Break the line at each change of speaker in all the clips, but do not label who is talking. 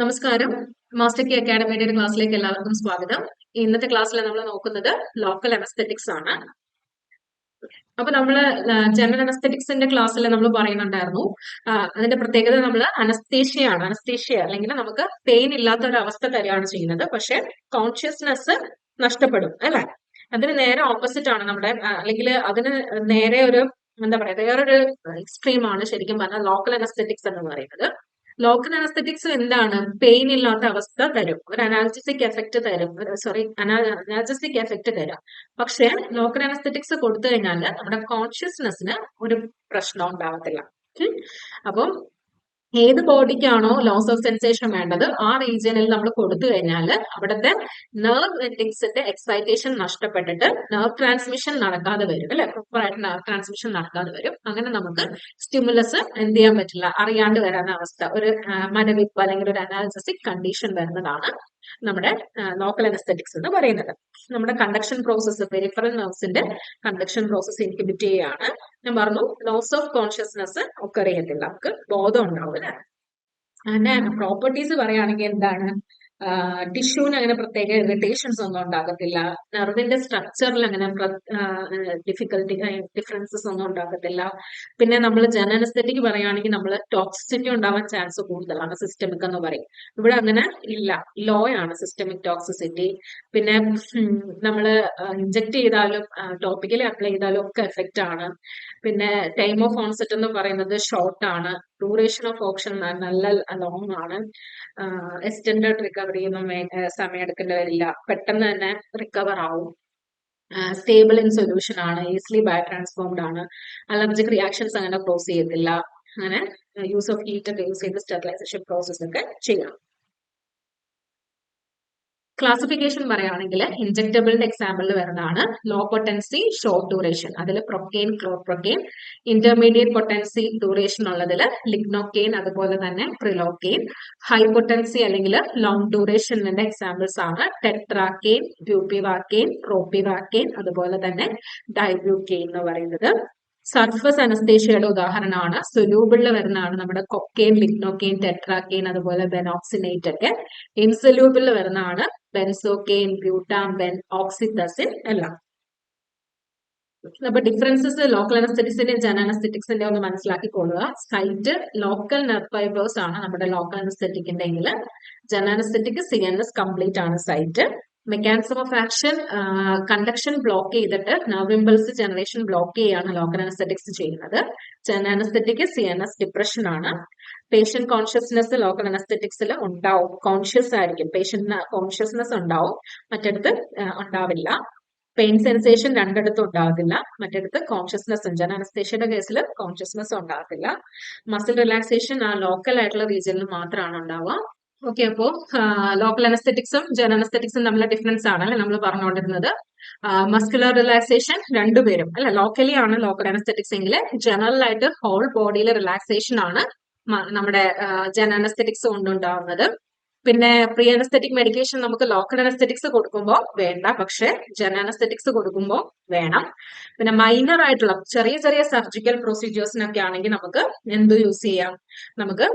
നമസ്കാരം. Master K അക്കാഡമിയുടെ ഒരു ക്ലാസ്സിലേക്ക് എല്ലാവർക്കും സ്വാഗതം. ഇന്നത്തെ ക്ലാസ്സിൽ നമ്മൾ നോക്കുന്നത് ലോക്കൽ അനസ്തെറ്റിക്സ് ആണ്. അപ്പൊ നമ്മൾ ജനറൽ അനസ്തെറ്റിക്സിന്റെ ക്ലാസ്സിൽ നമ്മൾ പറയുന്നുണ്ടായിരുന്നു. അതിന്റെ പ്രത്യേകത നമ്മൾ അനസ്തേഷ്യയാണ് അനസ്തേഷ്യ അല്ലെങ്കിൽ നമുക്ക് പെയിൻ ഇല്ലാത്ത ഒരു അവസ്ഥ തരികയാണ് ചെയ്യുന്നത്. പക്ഷെ കോൺഷ്യസ്നെസ് നഷ്ടപ്പെടും അല്ലെ? അതിന് നേരെ ഓപ്പോസിറ്റ് ആണ് നമ്മുടെ അല്ലെങ്കിൽ അതിന് നേരെ ഒരു എന്താ പറയാ വേറൊരു എക്സ്ട്രീം ആണ് ശരിക്കും പറഞ്ഞാൽ ലോക്കൽ അനസ്തെറ്റിക്സ് എന്ന് പറയുന്നത്. ലോക്കൽ അനസ്തറ്റിക്സ് എന്താണ്? പെയിൻ ഇല്ലാത്ത അവസ്ഥ തരും. ഒരു അനാൽജസിക് എഫക്ട് തരും. സോറി അനാൽജസിക് എഫക്ട് തരും. പക്ഷെ ലോക്കൽ അനസ്തറ്റിക്സ് കൊടുത്തു കഴിഞ്ഞാൽ നമ്മുടെ കോൺഷ്യസ്നെസ്സിന് ഒരു പ്രശ്നം ഉണ്ടാവത്തില്ല. അപ്പം ഏത് ബോഡിക്കാണോ ലോസ് ഓഫ് സെൻസേഷൻ വേണ്ടത് ആ റീജിയനിൽ നമ്മൾ കൊടുത്തു കഴിഞ്ഞാൽ അവിടുത്തെ നെർവ് എൻഡിങ്സിന്റെ എക്സൈറ്റേഷൻ നഷ്ടപ്പെട്ടിട്ട് നെർവ് ട്രാൻസ്മിഷൻ നടക്കാതെ വരും അല്ലെ? പ്രോപ്പറായിട്ട് നെർവ് ട്രാൻസ്മിഷൻ നടക്കാതെ വരും. അങ്ങനെ നമുക്ക് സ്റ്റിമുലസ് എന്ത് ചെയ്യാൻ പറ്റില്ല അറിയാണ്ട് വരാൻ അവസ്ഥ ഒരു മനവിപ്പ് അല്ലെങ്കിൽ ഒരു അനാലിസിക് കണ്ടീഷൻ വരുന്നതാണ് നമ്മുടെ ലോക്കൽ അനസ്തെറ്റിക്സ് എന്ന് പറയുന്നത്. നമ്മുടെ കണ്ടക്ഷൻ പ്രോസസ്സ് പെരിഫറൽ നെർവ്സിന്റെ കണ്ടക്ഷൻ പ്രോസസ്സ് ഇൻഹിബിറ്റ് ചെയ്യുകയാണ് ഞാൻ പറഞ്ഞു ലോസ് ഓഫ് കോൺഷ്യസ്നെസ് ഒക്കെ അറിയത്തില്ല. നമുക്ക് ബോധം ഉണ്ടാവും അല്ലെ? അതിന്റെ പ്രോപ്പർട്ടീസ് പറയുകയാണെങ്കിൽ എന്താണ്? ടിഷ്യൂവിന് അങ്ങനെ പ്രത്യേക ഇറിറ്റേഷൻസ് ഒന്നും ഉണ്ടാകത്തില്ല നെർവിന്റെ സ്ട്രക്ചറിൽ അങ്ങനെ ഡിഫിക്കൽട്ടി ഡിഫറൻസസ് ഒന്നും ഉണ്ടാകത്തില്ല പിന്നെ നമ്മൾ ജനനസ്തെറ്റിക് പറയുകയാണെങ്കിൽ നമ്മൾ ടോക്സിസിറ്റി ഉണ്ടാവാൻ ചാൻസ് കൂടുതലാണ് സിസ്റ്റമിക് എന്ന് പറയും. ഇവിടെ അങ്ങനെ ഇല്ല. ലോ ആണ് സിസ്റ്റമിക് ടോക്സിസിറ്റി. പിന്നെ നമ്മൾ ഇഞ്ചക്ട് ചെയ്താലും ടോപ്പിക്കലി അപ്ലൈ ചെയ്താലും ഒക്കെ എഫക്റ്റ് ആണ് പിന്നെ ടൈം ഓഫ് ഓൺസെറ്റ് എന്ന് പറയുന്നത് ഷോർട്ട് ആണ് ഡ്യൂറേഷൻ ഓഫ് ഓപ്ഷൻ നല്ല ലോങ് ആണ്. എക്സ്റ്റൻഡഡ് റിക്കവറി ഒന്നും വേ- ആ, സമയം എടുക്കേണ്ടി പെട്ടെന്ന് തന്നെ റിക്കവർ ആവും. സ്റ്റേബിൾ ഇൻ സൊല്യൂഷൻ ആണ്. ഈസിലി ബയോ ട്രാൻസ്ഫോംഡ് ആണ്. അലർജിക് റിയാക്ഷൻസ് അങ്ങനെ ക്രോസ് ചെയ്യത്തില്ല. അങ്ങനെ യൂസ് ഓഫ് ഹീറ്റ് ഒക്കെ യൂസ് ചെയ്ത് സ്റ്റെറിലൈസേഷൻ പ്രോസസ് ഒക്കെ ചെയ്യാം. ക്ലാസിഫിക്കേഷൻ പറയുകയാണെങ്കിൽ ഇൻജക്ടബിളിന്റെ എക്സാമ്പിളിൽ വരുന്നതാണ്. ലോ പൊട്ടൻസി ഷോർട്ട് ഡ്യൂറേഷൻ അതിൽ procaine chloroprocaine intermediate potency duration ഉള്ളതിൽ ലിഗ്നോക്കെയിൻ അതുപോലെ തന്നെ പ്രിലോക്കെയിൻ ഹൈ പൊട്ടൻസി അല്ലെങ്കിൽ ലോങ് ഡ്യൂറേഷനിന്റെ എക്സാമ്പിൾസ് ആണ് ടെട്രാക്കെയിൻ ബ്യൂപ്പിവാക്കെയിൻ പ്രോപ്പിവാക്കെയിൻ അതുപോലെ തന്നെ ഡൈബ്യൂക്കെയിൻ എന്ന് പറയുന്നത്. സർഫസ് അനസ്തേഷ്യയുടെ ഉദാഹരണമാണ്. സൊല്യൂബിളിൽ വരുന്നതാണ് നമ്മുടെ കൊക്കെയിൻ ലിഗ്നോക്കെയിൻ ടെട്രാക്കെയിൻ അതുപോലെ ബെനോക്സിനേറ്റ് ഒക്കെ. ഇൻസൊല്യൂബിളിൽ വരുന്നതാണ് ബെൻസോക്കെയിൻ ബ്യൂട്ടാംബെൻ ഓക്സിത്തസിൻ എല്ലാം. അപ്പൊ ഡിഫറൻസസ് ലോക്കൽ അനസ്തെറ്റിക്സിന്റെയും ജന അനസ്തെറ്റിക്സിന്റെ ഒന്ന് മനസ്സിലാക്കിക്കൊള്ളുക. സൈറ്റ് ലോക്കൽ നെർവ് ഫൈബേഴ്സ് ആണ് നമ്മുടെ ലോക്കൽ അനസ്തെറ്റിക്കിന്റെ എങ്കിൽ. ജന anaesthetic C N S complete ആണ് site mechanism of action conduction block ചെയ്തിട്ട് നെർവ് ജനറേഷൻ ബ്ലോക്ക് ചെയ്യാണ് ലോക്കൽ അനസ്തെറ്റിക്സ് ചെയ്യുന്നത്. Anaesthetic C N S depression ആണ്. പേഷ്യന്റ് കോൺഷ്യസ്നെസ് ലോക്കൽ അനസ്തെറ്റിക്സിൽ ഉണ്ടാവും. കോൺഷ്യസ് ആയിരിക്കും. പേഷ്യന്റിന് കോൺഷ്യസ്നെസ് ഉണ്ടാവും. മറ്റടുത്ത് ഉണ്ടാവില്ല. പെയിൻ സെൻസേഷൻ രണ്ടിടത്തും ഉണ്ടാകത്തില്ല. മറ്റടുത്ത് കോൺഷ്യസ്നെസ് ഉണ്ട്. അനസ്തേഷ്യയുടെ കേസിൽ കോൺഷ്യസ്നെസ് ഉണ്ടാകത്തില്ല. മസിൽ റിലാക്സേഷൻ ആ ലോക്കൽ ആയിട്ടുള്ള റീജിയനിൽ മാത്രമാണ് ഉണ്ടാവുക. ഓക്കെ അപ്പോ ലോക്കൽ അനസ്തെറ്റിക്സും ജനറൽ അനസ്തെറ്റിക്സും തമ്മിലെ ഡിഫറൻസ് ആണ് അല്ലെ നമ്മൾ പറഞ്ഞുകൊണ്ടിരുന്നത്? മസ്കുലർ റിലാക്സേഷൻ രണ്ടുപേരും അല്ലെ? ലോക്കലി ആണ് ലോക്കൽ അനസ്തെറ്റിക്സ് എങ്കിൽ ജനറൽ ആയിട്ട് ഹോൾ ബോഡിയിലെ റിലാക്സേഷൻ ആണ് നമ്മുടെ ജന അനസ്തെറ്റിക്സ് കൊണ്ടുണ്ടാവുന്നത്. പിന്നെ പ്രീ അനസ്തെറ്റിക് മെഡിക്കേഷൻ നമുക്ക് ലോക്കൽ അനസ്തെറ്റിക്സ് കൊടുക്കുമ്പോൾ വേണ്ട. പക്ഷെ ജനറൽ അനസ്തെറ്റിക്സ് കൊടുക്കുമ്പോൾ വേണം. പിന്നെ മൈനർ ആയിട്ടുള്ള ചെറിയ ചെറിയ സർജിക്കൽ പ്രൊസീജിയേഴ്സിനൊക്കെ ആണെങ്കിൽ നമുക്ക് എന്ത് യൂസ് ചെയ്യാം? നമുക്ക്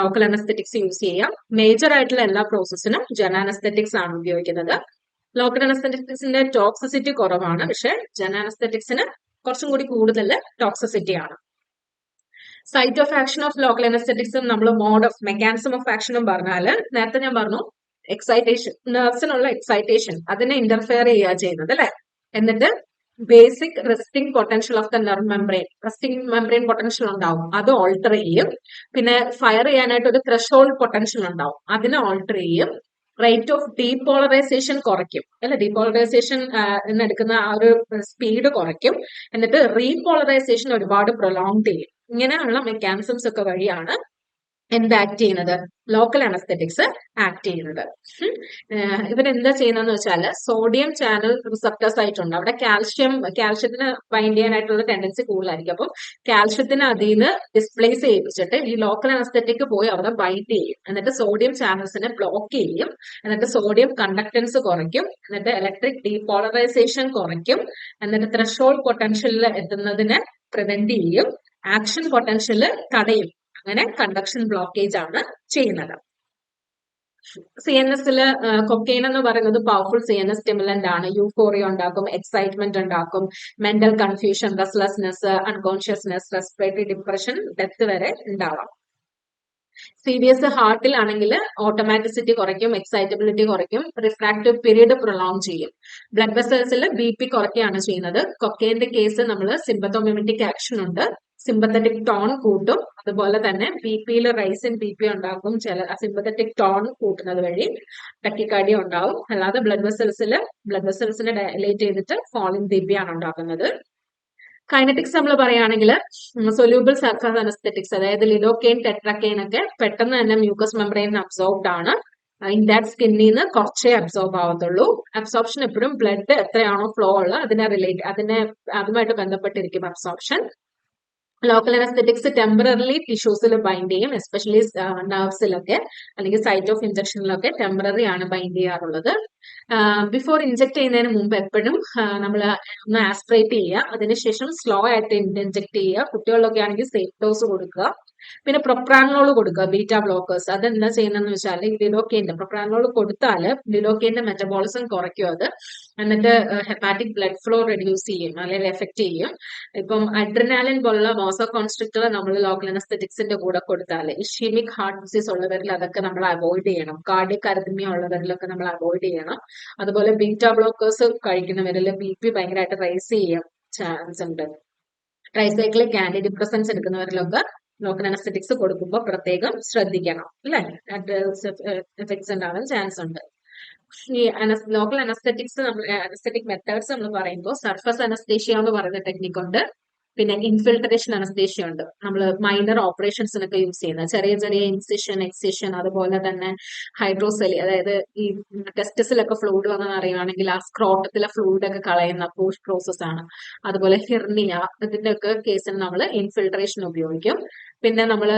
ലോക്കൽ അനസ്തെറ്റിക്സ് യൂസ് ചെയ്യാം. മേജർ ആയിട്ടുള്ള എല്ലാ പ്രോസസ്സിനും ജനറൽ അനസ്തെറ്റിക്സ് ആണ് ഉപയോഗിക്കുന്നത്. ലോക്കൽ അനസ്തെറ്റിക്സിന്റെ ടോക്സിസിറ്റി കുറവാണ്. പക്ഷെ ജനറൽ അനസ്തെറ്റിക്സിന് കുറച്ചും കൂടി കൂടുതൽ ടോക്സിസിറ്റി ആണ്. Site of action of local അനസ്തെറ്റിക്സും നമ്മൾ മോഡ് ഓഫ് മെക്കാനിസം ഓഫ് ആക്ഷനും പറഞ്ഞാൽ നേരത്തെ ഞാൻ പറഞ്ഞു എക്സൈറ്റേഷൻ നെർവ്സിനുള്ള എക്സൈറ്റേഷൻ അതിനെ ഇന്റർഫെയർ ചെയ്യുക ചെയ്യുന്നത് അല്ലെ? എന്നിട്ട് basic resting potential of the nerve membrane resting membrane potential ഉണ്ടാവും. അത് ഓൾട്ടർ ചെയ്യും. പിന്നെ ഫയർ ചെയ്യാനായിട്ട് ഒരു ത്രഷോൾഡ് പൊട്ടൻഷ്യൽ ഉണ്ടാവും. അതിനെ ഓൾട്ടർ ചെയ്യും. റേറ്റ് ഓഫ് ഡീപോളറൈസേഷൻ കുറയ്ക്കും. അല്ലെ? ഡീപോളറൈസേഷൻ എന്നെടുക്കുന്ന ആ ഒരു സ്പീഡ് കുറയ്ക്കും. എന്നിട്ട് റീപോളറൈസേഷൻ ഒരുപാട് പ്രൊലോങ് ചെയ്യും. ഇങ്ങനെയുള്ള മെക്കാനിസംസ് ഒക്കെ വഴിയാണ് എന്ത് ആക്ട് ചെയ്യുന്നത്? ലോക്കൽ അനസ്തെറ്റിക്സ് ആക്ട് ചെയ്യുന്നത്. എന്താ ചെയ്യുന്നതെന്ന് വെച്ചാൽ സോഡിയം ചാനൽ റിസപ്റ്റേഴ്സ് ആയിട്ടുണ്ട്. അവിടെ കാൽഷ്യം കാൽഷ്യത്തിന് ബൈൻഡ് ചെയ്യാനായിട്ടുള്ള ടെൻഡൻസി കൂടുതലായിരിക്കും. അപ്പം കാൽഷ്യത്തിന് അതിൽ നിന്ന് ഡിസ്പ്ലേസ് ചെയ്യിപ്പിച്ചിട്ട് ഈ ലോക്കൽ അനസ്തെറ്റിക് പോയി അവിടെ ബൈൻഡ് ചെയ്യും. എന്നിട്ട് സോഡിയം ചാനൽസിനെ ബ്ലോക്ക് ചെയ്യും. എന്നിട്ട് സോഡിയം കണ്ടക്ടൻസ് കുറയ്ക്കും. എന്നിട്ട് ഇലക്ട്രിക് ഡീപോളറൈസേഷൻ കുറയ്ക്കും. എന്നിട്ട് ത്രഷോൾഡ് പൊട്ടൻഷ്യലിൽ എത്തുന്നതിന് പ്രിവെന്റ് ചെയ്യും. ആക്ഷൻ പൊട്ടൻഷ്യൽ തടയും. അങ്ങനെ കണ്ടക്ഷൻ ബ്ലോക്കേജ് ആണ് ചെയ്യുന്നത്. സി എൻ എസിൽ കൊക്കെയിൻ എന്ന് പറയുന്നത് powerful C N S stimulant ആണ്. യൂഫോറിയ ഉണ്ടാക്കും എക്സൈറ്റ്മെന്റ് ഉണ്ടാക്കും mental confusion restlessness unconsciousness respiratory depression death വരെ ഉണ്ടാവാം. സി ബി എസ് ഹാർട്ടിൽ ആണെങ്കിൽ ഓട്ടോമാറ്റിസിറ്റി കുറയ്ക്കും എക്സൈറ്റബിലിറ്റി കുറയ്ക്കും റിഫ്രാക്റ്റീവ് പീരീഡ് പ്രൊലോങ് ചെയ്യും. ബ്ലഡ് വെസൽസിൽ ബി പി കുറയ്ക്കുകയാണ് ചെയ്യുന്നത്. കൊക്കെയിന്റെ കേസ് നമ്മൾ സിമ്പത്തോമിമെറ്റിക് ആക്ഷൻ ഉണ്ട്. സിമ്പത്തറ്റിക് ടോൺ കൂട്ടും. അതുപോലെ തന്നെ ബി പിയിൽ റൈസ് ഇൻ ബി പി ഉണ്ടാക്കും. ചില സിമ്പത്തറ്റിക് ടോൺ കൂട്ടുന്നത് വഴി ടക്കിക്കാർഡിയ ഉണ്ടാവും. അല്ലാതെ ബ്ലഡ് വെസൽസിൽ ബ്ലഡ് വെസൽസിനെ ഡയലേറ്റ് ചെയ്തിട്ട് ഫോളിൻ ബി പി ആണ് ഉണ്ടാക്കുന്നത്. കൈനറ്റിക്സ് നമ്മൾ പറയുകയാണെങ്കിൽ സൊല്യൂബിൾ സർഫസ് അനസ്തെറ്റിക്സ് അതായത് ലിഡോക്കെയിൻ ടെട്രക്കെയിൻ ഒക്കെ പെട്ടെന്ന് തന്നെ മ്യൂക്കസ് മെമ്പറൈൻ അബ്സോർബ്ഡ് ആണ്. ഇൻഡാക്ട് സ്കിന്നിൽ നിന്ന് കുറച്ചേ അബ്സോർബ് ആവത്തുള്ളൂ. അബ്സോർപ്ഷൻ എപ്പോഴും ബ്ലഡ് എത്രയാണോ ഫ്ലോ ഉള്ളത് അതിനെ റിലേറ്റ് അതിനെ അതുമായിട്ട് ബന്ധപ്പെട്ടിരിക്കും അബ്സോർപ്ഷൻ ലോക്കൽ അനസ്തെറ്റിക്സ് ടെമ്പററി ടിഷ്യൂസിൽ ബൈൻഡ് ചെയ്യും എസ്പെഷ്യലി നർവ്സിലൊക്കെ അല്ലെങ്കിൽ സൈറ്റ് ഓഫ് ഇഞ്ചക്ഷനിലൊക്കെ ടെമ്പററി ആണ് ബൈൻഡ് ചെയ്യാറുള്ളത്. ബിഫോർ ഇഞ്ചക്ട് ചെയ്യുന്നതിന് മുമ്പ് എപ്പോഴും നമ്മൾ ഒന്ന് ആസ്പ്രേറ്റ് ചെയ്യുക. അതിനുശേഷം സ്ലോ ആയിട്ട് ഇഞ്ചക്ട് ചെയ്യുക. കുട്ടികളിലൊക്കെ ആണെങ്കിൽ സേഫ് ഡോസ് കൊടുക്കുക. പിന്നെ പ്രൊപ്രാനോൾ കൊടുക്കുക ബീറ്റ ബ്ലോക്കേഴ്സ് അതെന്താ ചെയ്യുന്നതെന്ന് വെച്ചാൽ ഈ ലിലോക്കേന്റെ പ്രൊപ്രാനോൾ കൊടുത്താൽ ലിലോക്കേന്റെ മെറ്റബോളിസം കുറയ്ക്കും അത്. എന്നിട്ട് ഹെപ്പാറ്റിക് ബ്ലഡ് ഫ്ലോ റെഡ്യൂസ് ചെയ്യും അല്ലെങ്കിൽ എഫക്ട് ചെയ്യും. ഇപ്പം അഡ്രിനാലിൻ പോലുള്ള മോസോ കോൺസ്ട്രിക്ടർ നമ്മൾ ലോക്കൽ അനസ്തെറ്റിക്സിന്റെ കൂടെ കൊടുത്താൽ ഇഷീമിക് ഹാർട്ട് ഡിസീസ് ഉള്ളവരിൽ അതൊക്കെ നമ്മൾ അവോയ്ഡ് ചെയ്യണം. കാർഡിക് അരിതമ്യ ഉള്ളവരിലൊക്കെ നമ്മൾ അവോയ്ഡ് ചെയ്യണം. അതുപോലെ ബീറ്റ ബ്ലോക്കേഴ്സ് കഴിക്കുന്നവരിൽ ബി പി ഭയങ്കരമായിട്ട് റൈസ് ചെയ്യാൻ ചാൻസ് ഉണ്ട്. ട്രൈസൈക്ലിക് ആന്റി ഡിപ്രസൻസ് എടുക്കുന്നവരിലൊക്കെ ലോക്കൽ അനസ്തെറ്റിക്സ് കൊടുക്കുമ്പോൾ പ്രത്യേകം ശ്രദ്ധിക്കണം അല്ലെ? എഫക്ട്സ് ഉണ്ടാവാൻ ചാൻസ് ഉണ്ട്. ഈ ലോക്കൽ അനസ്തെറ്റിക്സ് നമ്മൾ അനസ്തെറ്റിക് മെത്തേഡ്സ് നമ്മൾ പറയുമ്പോൾ സർഫസ് അനസ്തേഷ്യ എന്ന് പറയുന്ന ടെക്നിക് ഉണ്ട്. പിന്നെ ഇൻഫിൽട്രേഷൻ അനസ്തേഷ്യ ഉണ്ട്. നമ്മൾ മൈനർ ഓപ്പറേഷൻസിനൊക്കെ യൂസ് ചെയ്യുന്ന ചെറിയ ചെറിയ ഇൻസിഷൻ എക്സിഷൻ അതുപോലെ തന്നെ ഹൈഡ്രോസെലി അതായത് ഈ ടെസ്റ്റസിലൊക്കെ ഫ്ലൂയിഡ് വന്നെന്ന് അറിയുകയാണെങ്കിൽ ആ സ്ക്രോട്ടത്തിലെ ഫ്ലൂയിഡ് ഒക്കെ കളയുന്ന പോസ്റ്റ് പ്രോസസ് ആണ്. അതുപോലെ ഹെർണിയ ഇതിന്റെയൊക്കെ കേസിൽ നമ്മൾ ഇൻഫിൽട്രേഷൻ ഉപയോഗിക്കും. പിന്നെ നമ്മൾ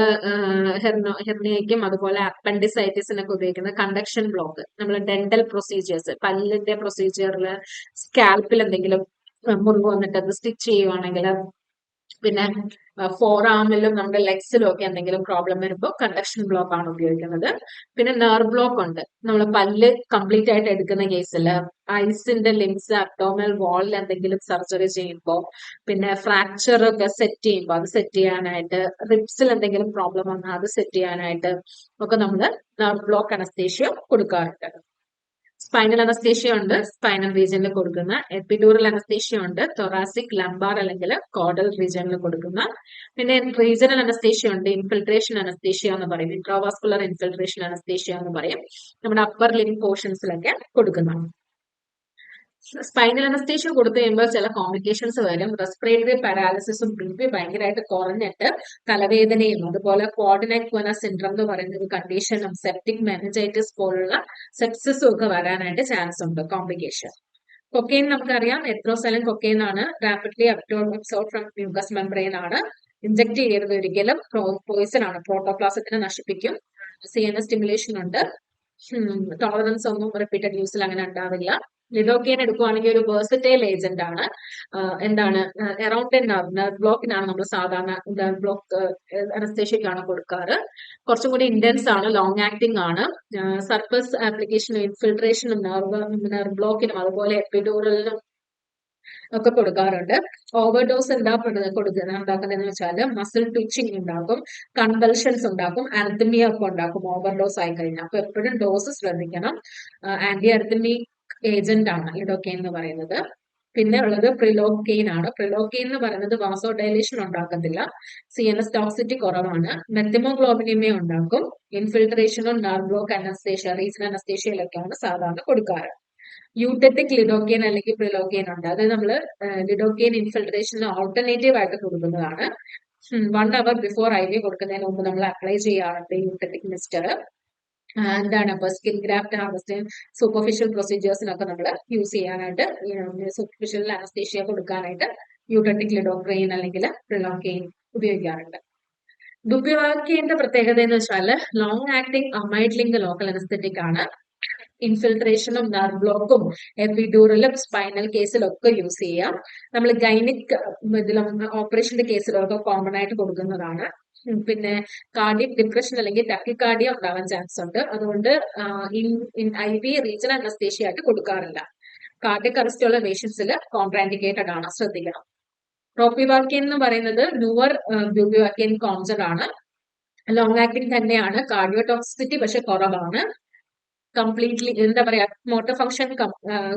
ഹെർണിയയ്ക്കും അതുപോലെ അപ്പൻഡിസൈറ്റിസിനൊക്കെ ഉപയോഗിക്കുന്ന കണ്ടക്ഷൻ ബ്ലോക്ക് നമ്മൾ ഡെന്റൽ പ്രൊസീജിയേഴ്സ് പല്ലിന്റെ പ്രൊസീജിയറിൽ സ്കാൽപ്പിൽ എന്തെങ്കിലും മുറിവ് വന്നിട്ട് അത് സ്റ്റിച്ച് ചെയ്യുവാണെങ്കിൽ പിന്നെ ഫോർ ആമിലും നമ്മുടെ ലെഗ്സിലും ഒക്കെ എന്തെങ്കിലും പ്രോബ്ലം വരുമ്പോൾ കണ്ടക്ഷൻ ബ്ലോക്ക് ആണ് ഉപയോഗിക്കുന്നത്. പിന്നെ നെർവ് ബ്ലോക്ക് ഉണ്ട്. നമ്മൾ പല്ല് കംപ്ലീറ്റ് ആയിട്ട് എടുക്കുന്ന കേസിൽ ഐസിന്റെ ലിംസ് അബ്ഡോമൽ വാളിൽ എന്തെങ്കിലും സർജറി ചെയ്യുമ്പോൾ പിന്നെ ഫ്രാക്ചർ ഒക്കെ സെറ്റ് ചെയ്യുമ്പോൾ അത് സെറ്റ് ചെയ്യാനായിട്ട് റിപ്സിൽ എന്തെങ്കിലും പ്രോബ്ലം വന്നാൽ അത് സെറ്റ് ചെയ്യാനായിട്ട് ഒക്കെ നമ്മൾ നെർവ് ബ്ലോക്ക് അനസ്തേഷ്യ കൊടുക്കാറുണ്ട്. സ്പൈനൽ അനസ്തേഷ്യ ഉണ്ട് സ്പൈനൽ റീജിയനിൽ കൊടുക്കുന്ന എപ്പിഡൂറൽ അനസ്തേഷ്യ ഉണ്ട് തൊറാസിക് ലംബാർ അല്ലെങ്കിൽ കോഡൽ റീജിയനിൽ കൊടുക്കുന്ന പിന്നെ റീജിയണൽ അനസ്തേഷ്യ ഉണ്ട് ഇൻഫിൽട്രേഷൻ അനസ്തേഷ്യ എന്ന് പറയും ഇൻട്രോവാസ്കുലർ ഇൻഫിൽട്രേഷൻ അനസ്തേഷ്യ എന്ന് പറയും നമ്മുടെ അപ്പർ ലിംഗ് പോർഷൻസിലൊക്കെ കൊടുക്കുന്നതാണ് സ്പൈനൽ അനസ്തേഷ്യ കൊടുത്തു കഴിയുമ്പോൾ ചില കോംപ്ലിക്കേഷൻസ് വരും. റെസ്പിറേറ്ററി പാരാലിസിസും ബി ഭയങ്കരമായിട്ട് കുറഞ്ഞിട്ട് തലവേദനയും അതുപോലെ കോർഡിനേറ്റ് സിൻഡ്രം എന്ന് പറയുന്ന ഒരു കണ്ടീഷനും സെപ്റ്റിക് മെനജൈറ്റിസ് പോലുള്ള സെപ്സിസും ഒക്കെ വരാനായിട്ട് ചാൻസ് ഉണ്ട്. കോംപ്ലിക്കേഷൻ കൊക്കെയിൻ നമുക്കറിയാം. എത്രോസലൻ കൊക്കെയിൻ ആണ്. Rapidly absorb from mucous membrane ആണ്. ഇഞ്ചക്ട് ചെയ്യരുത് ഒരിക്കലും. പോയിസൺ ആണ്. പ്രോട്ടോപ്ലാസത്തിനെ നശിപ്പിക്കും. സി എൻ സ്റ്റിമുലേഷൻ ഉണ്ട് ടോളറൻസ് ഒന്നും റിപ്പീറ്റഡ് യൂസിൽ അങ്ങനെ ഉണ്ടാവില്ല. ലിഡോക്കെയിൻ എടുക്കുവാണെങ്കിൽ ഒരു വേഴ്സറ്റൈൽ ഏജന്റ് ആണ്. എന്താണ്? എറൗണ്ട് നെർവ് നെർവ് ബ്ലോക്കിനാണ് നമ്മൾ സാധാരണ നെർവ് ബ്ലോക്ക് അനസ്തേഷ്യക്കാണ് കൊടുക്കാറ്. കുറച്ചും കൂടി ഇന്റൻസ് ആണ് ലോങ് ആക്ടിംഗ് ആണ്. സർഫസ് ആപ്ലിക്കേഷനും ഇൻഫിൽട്രേഷനും നെർവ് നെർവ് ബ്ലോക്കിനും അതുപോലെ എപ്പിഡൂറലിനും ഒക്കെ കൊടുക്കാറുണ്ട്. ഓവർഡോസ് എന്താ കൊടുക്കുന്നത് ഉണ്ടാക്കുന്നതെന്ന് വെച്ചാൽ മസിൽ ട്വിച്ചിങ് ഉണ്ടാക്കും കൺവൽഷൻസ് ഉണ്ടാക്കും അർത്തമിയ ഒക്കെ ഉണ്ടാക്കും ഓവർഡോസ് ആയി കഴിഞ്ഞാൽ അപ്പൊ എപ്പോഴും ഡോസ് ശ്രദ്ധിക്കണം. ആന്റി അർത്തമി ഏജന്റ് ആണ് ലിഡോക്കെയിൻ എന്ന് പറയുന്നത്. പിന്നെ ഉള്ളത് പ്രിലോക്കെയിൻ ആണ്. പ്രിലോക്കെയിൻ എന്ന് പറയുന്നത് വാസോ ഡൈലേഷൻ ഉണ്ടാക്കത്തില്ല. സി എൻ എസ് ടോക്സിറ്റി കുറവാണ്. മെത്തിമോഗ്ലോബിനിമേ ഉണ്ടാക്കും. ഇൻഫിൽട്രേഷനും nerve block block anaesthesia reason അനസ്തേഷ്യയിലൊക്കെയാണ് സാധാരണ കൊടുക്കാറ്. യൂട്ടറ്റിക് ലിഡോക്കെയിൻ അല്ലെങ്കിൽ പ്രിലോക്കെയിൻ ഉണ്ട്. അത് നമ്മൾ ലിഡോക്കെയിൻ ഇൻഫിൽട്രേഷന് ഓൾട്ടർനേറ്റീവ് ആയിട്ട് കൊടുക്കുന്നതാണ്. One hour before I V കൊടുക്കുന്നതിന് മുമ്പ് നമ്മൾ അപ്ലൈ ചെയ്യാറുണ്ട് യൂട്ടറ്റിക് മിസ്റ്റർ എന്താണ്? അപ്പൊ സ്കിൻ ഗ്രാഫ്റ്റ് ഹാർവസ്റ്റിംഗ് സൂപ്പർഫിഷ്യൽ പ്രൊസീജിയേഴ്സിനൊക്കെ നമ്മൾ യൂസ് ചെയ്യാനായിട്ട് സൂപ്പർഫിഷ്യൽ അനസ്തേഷ്യ കൊടുക്കാനായിട്ട് യൂട്ടറ്റിക് ലിഡോക്രെയിൻ അല്ലെങ്കിൽ പ്രിലോക്കെയിൻ ഉപയോഗിക്കാറുണ്ട്. ഡുപ്യവാക്കിന്റെ പ്രത്യേകത എന്ന് വെച്ചാൽ long acting amide linked local anaesthetic ആണ്. ഇൻഫിൽട്രേഷനും നെർവ് ബ്ലോക്കും എപ്പിഡ്യൂറലും സ്പൈനൽ കേസിലും ഒക്കെ യൂസ് ചെയ്യാം. നമ്മൾ ഗൈനിക് ഇതിലും ഓപ്പറേഷന്റെ കേസിലൊക്കെ കോമൺ ആയിട്ട് കൊടുക്കുന്നതാണ്. പിന്നെ കാർഡിയക് ഡിപ്രഷൻ അല്ലെങ്കിൽ ടാക്കിക്കാർഡിയ ഉണ്ടാവാൻ ചാൻസ് ഉണ്ട്. അതുകൊണ്ട് ഐ വി റീജണൽ അനസ്തേഷ്യ ആയിട്ട് കൊടുക്കാറില്ല. കാർഡിയക് അറസ്റ്റ് ഉള്ള പേഷ്യൻസിൽ കോൺട്രാൻഡിക്കേറ്റഡ് ആണ്. ശ്രദ്ധിക്കണം. റോപ്പിവാക്കിയൻ എന്ന് പറയുന്നത് ലുവർ ബ്യൂബിവാക്കിയൻ കോൺസർ ആണ് ലോങ് ആക്ടിങ് തന്നെയാണ്. കാർഡിയോ ടോക്സിസിറ്റി പക്ഷെ കുറവാണ്. കംപ്ലീറ്റ്ലി എന്താ പറയാ മോട്ടോർ ഫംഗ്ഷൻ